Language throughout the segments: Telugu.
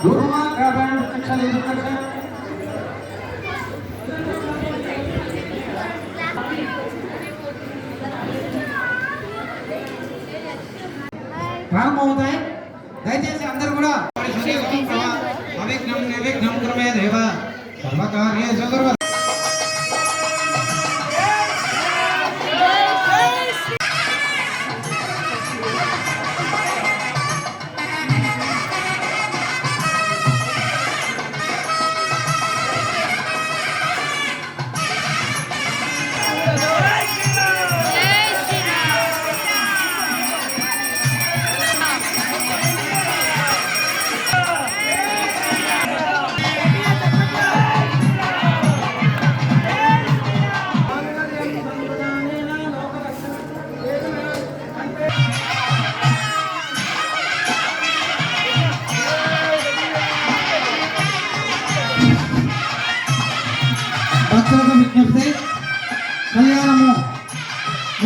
Durma Rabban Protection Education. ప్రారంభం అవుతాయి దయచేసి అందరూ కూడా అవిఘ్నం నిర్విఘ్నం కురుమే దేవ సర్వకార్యేషు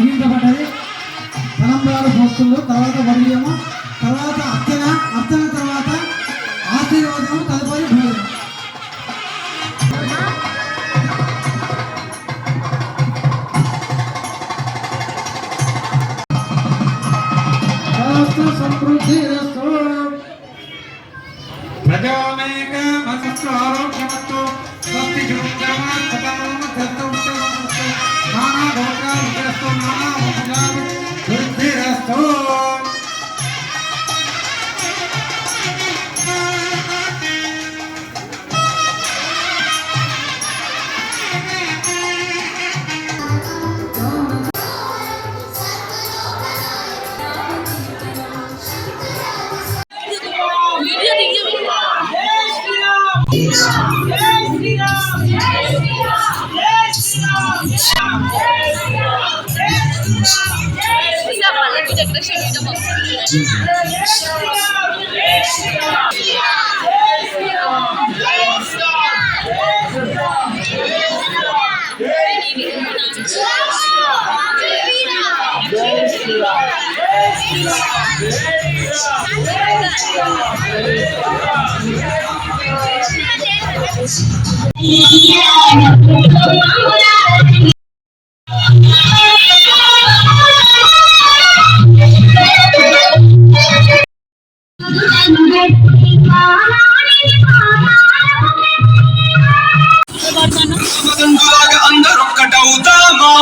ముగించబడ్డది తలంబ్రాలు పోస్తుంది తర్వాత వడియము తర్వాత అర్చన అర్చన తర్వాత ఆశీర్వాదము తదుపరి భోజనం. శాస్త్ర సమృద్ధి ప్రజామేక మనస్సు ఆరోగ్యమత్తు Yeah. అందరూ వీడియో అందరొక్కటవుతామా